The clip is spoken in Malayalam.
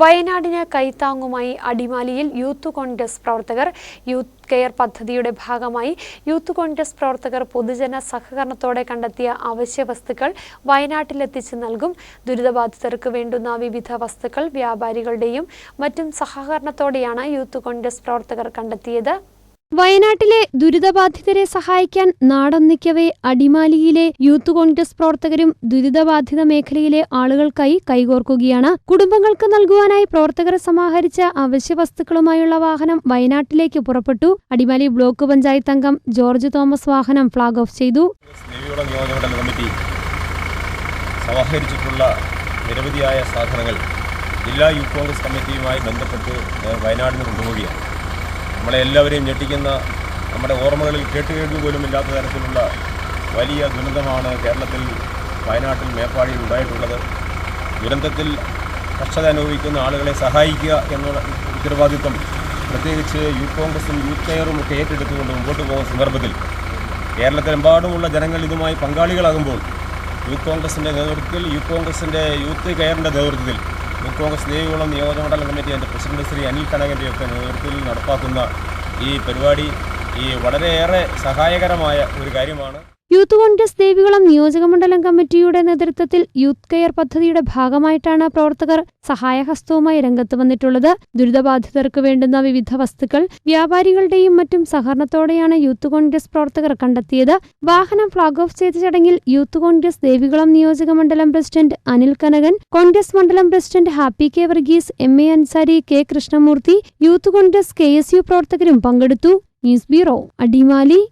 വയനാടിന് കൈത്താങ്ങുമായി അടിമാലിയിൽ യൂത്ത് കോൺഗ്രസ് പ്രവർത്തകർ യൂത്ത് കെയർ പദ്ധതിയുടെ ഭാഗമായി യൂത്ത് കോൺഗ്രസ് പ്രവർത്തകർ പൊതുജന സഹകരണത്തോടെ കണ്ടെത്തിയ അവശ്യ വസ്തുക്കൾ വയനാട്ടിലെത്തിച്ച് നൽകും. ദുരിതബാധിതർക്ക് വേണ്ടുന്ന വിവിധ വസ്തുക്കൾ വ്യാപാരികളുടെയും മറ്റും സഹകരണത്തോടെയാണ് യൂത്ത് കോൺഗ്രസ് പ്രവർത്തകർ കണ്ടെത്തിയത്. വയനാട്ടിലെ ദുരിതബാധിതരെ സഹായിക്കാൻ നാടൊന്നിക്കവേ അടിമാലിയിലെ യൂത്ത് കോൺഗ്രസ് പ്രവർത്തകരും ദുരിതബാധിത മേഖലയിലെ ആളുകൾക്കായി കൈകോർക്കുകയാണ്. കുടുംബങ്ങൾക്ക് നൽകുവാനായി പ്രവർത്തകർ സമാഹരിച്ച അവശ്യവസ്തുക്കളുമായുള്ള വാഹനം വയനാട്ടിലേക്ക് പുറപ്പെട്ടു. അടിമാലി ബ്ലോക്ക് പഞ്ചായത്ത് അംഗം ജോർജ് തോമസ് വാഹനം ഫ്ളാഗ് ഓഫ് ചെയ്തു. നിരവധിയായ സാധനങ്ങൾ ജില്ലാ യൂത്ത് കോൺഗ്രസ് കമ്മിറ്റിയുമായി ബന്ധപ്പെട്ട് വയനാടിന് കൊണ്ടുപോവുകയാണ്. നമ്മളെ എല്ലാവരെയും ഞെട്ടിക്കുന്ന നമ്മുടെ ഓർമ്മകളിൽ കേട്ടുകേൾവി പോലും ഇല്ലാത്ത തരത്തിലുള്ള വലിയ ദുരന്തമാണ് കേരളത്തിൽ വയനാട്ടിൽ മേപ്പാടിയിൽ ഉണ്ടായിട്ടുള്ളത്. ദുരന്തത്തിൽ കഷ്ടത അനുഭവിക്കുന്ന ആളുകളെ സഹായിക്കുക എന്നുള്ള ഉത്തരവാദിത്വം പ്രത്യേകിച്ച് യൂത്ത് കോൺഗ്രസും യൂത്ത് കെയറും ഒക്കെ ഏറ്റെടുത്തുകൊണ്ട് മുമ്പോട്ട് പോകുന്ന സന്ദർഭത്തിൽ കേരളത്തിലെമ്പാടുമുള്ള ജനങ്ങൾ ഇതുമായി പങ്കാളികളാകുമ്പോൾ യൂത്ത് കോൺഗ്രസിന്റെ നേതൃത്വത്തിൽ യൂത്ത് കോൺഗ്രസിന്റെ യൂത്ത് കെയറിന്റെ നേതൃത്വത്തിൽ കോൺഗ്രസ് ദേവികുളം നിയോജകമണ്ഡലം കമ്മിറ്റി അതിന്റെ പ്രസിഡന്റ് ശ്രീ അനിൽ കനകന്റെയൊക്കെ നേതൃത്വത്തിൽ നടപ്പാക്കുന്ന ഈ പരിപാടി ഈ വളരെയേറെ സഹായകരമായ ഒരു കാര്യമാണ്. യൂത്ത് കോൺഗ്രസ് ദേവികുളം നിയോജകമണ്ഡലം കമ്മിറ്റിയുടെ നേതൃത്വത്തിൽ യൂത്ത് കെയർ പദ്ധതിയുടെ ഭാഗമായിട്ടാണ് പ്രവർത്തകർ സഹായഹസ്തവുമായി രംഗത്ത് വന്നിട്ടുള്ളത്. ദുരിതബാധിതർക്ക് വേണ്ടുന്ന വിവിധ വസ്തുക്കൾ വ്യാപാരികളുടെയും മറ്റും സഹകരണത്തോടെയാണ് യൂത്ത് കോൺഗ്രസ് പ്രവർത്തകർ കണ്ടെത്തിയത്. വാഹനം ഫ്ളാഗ് ഓഫ് ചെയ്ത ചടങ്ങിൽ യൂത്ത് കോൺഗ്രസ് ദേവികുളം നിയോജകമണ്ഡലം പ്രസിഡന്റ് അനിൽ കനകൻ കോൺഗ്രസ് മണ്ഡലം president Happy K Varghese M A Ansari K Krishnamoorthy youth Congress K S U പ്രവർത്തകരും പങ്കെടുത്തു. News bureau Adimali.